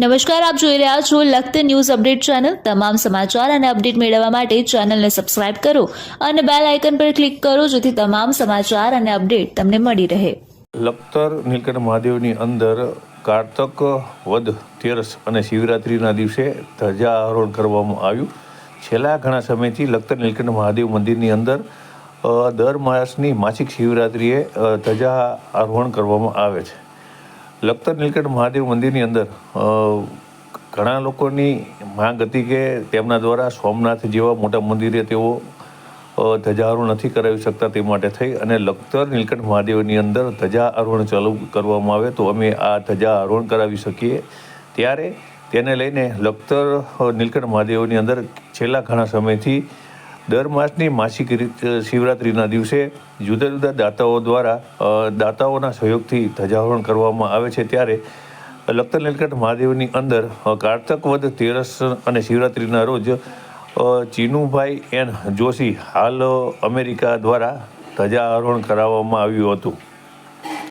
નમસ્કાર, આપ જોઈ રહ્યા છો લખત ન્યૂઝ અપડેટ ચેનલ. તમામ સમાચાર અને અપડેટ મેળવવા માટે ચેનલને સબસ્ક્રાઇબ કરો અને બેલ આઇકન પર ક્લિક કરો જેથી તમામ સમાચાર અને અપડેટ તમને મળી રહે. લખતર નીલકંઠ મહાદેવની અંદર કારતક વદ, તેરસ અને શિવરાત્રિના દિવસે ધજા આરોહણ કરવામાં આવ્યું. છેલ્લા ઘણા સમયથી લખતર નીલકંઠ મહાદેવ મંદિરની અંદર દર માસની માસિક શિવરાત્રિએ ધ્વજા આરોહણ કરવામાં આવે છે. લખતર નીલકંઠ મહાદેવ મંદિરની અંદર ઘણા લોકોની માંગ હતી કે તેમના દ્વારા સોમનાથ જેવા મોટા મંદિરે તેઓ ધજારોહણ નથી કરાવી શકતા તે માટે થઈ અને લખતર નીલકંઠ મહાદેવની અંદર ધજા આરોહણ ચાલુ કરવામાં આવે તો અમે આ ધજા આરોહણ કરાવી શકીએ. ત્યારે તેને લઈને લખતર નીલકંઠ મહાદેવની અંદર છેલ્લા ઘણા સમયથી દર માસની માસિક રીતે, શિવરાત્રિના દિવસે જુદા જુદા દાતાઓ દ્વારા દાતાઓના સહયોગથી ધજાવરણ કરવામાં આવે છે. ત્યારે લખતર નીલકંઠ મહાદેવની અંદર કારતક વદ તેરસ અને શિવરાત્રિના રોજ ચીનુભાઈ એન જોશી હાલ અમેરિકા દ્વારા ધજા કરાવવામાં આવ્યું હતું.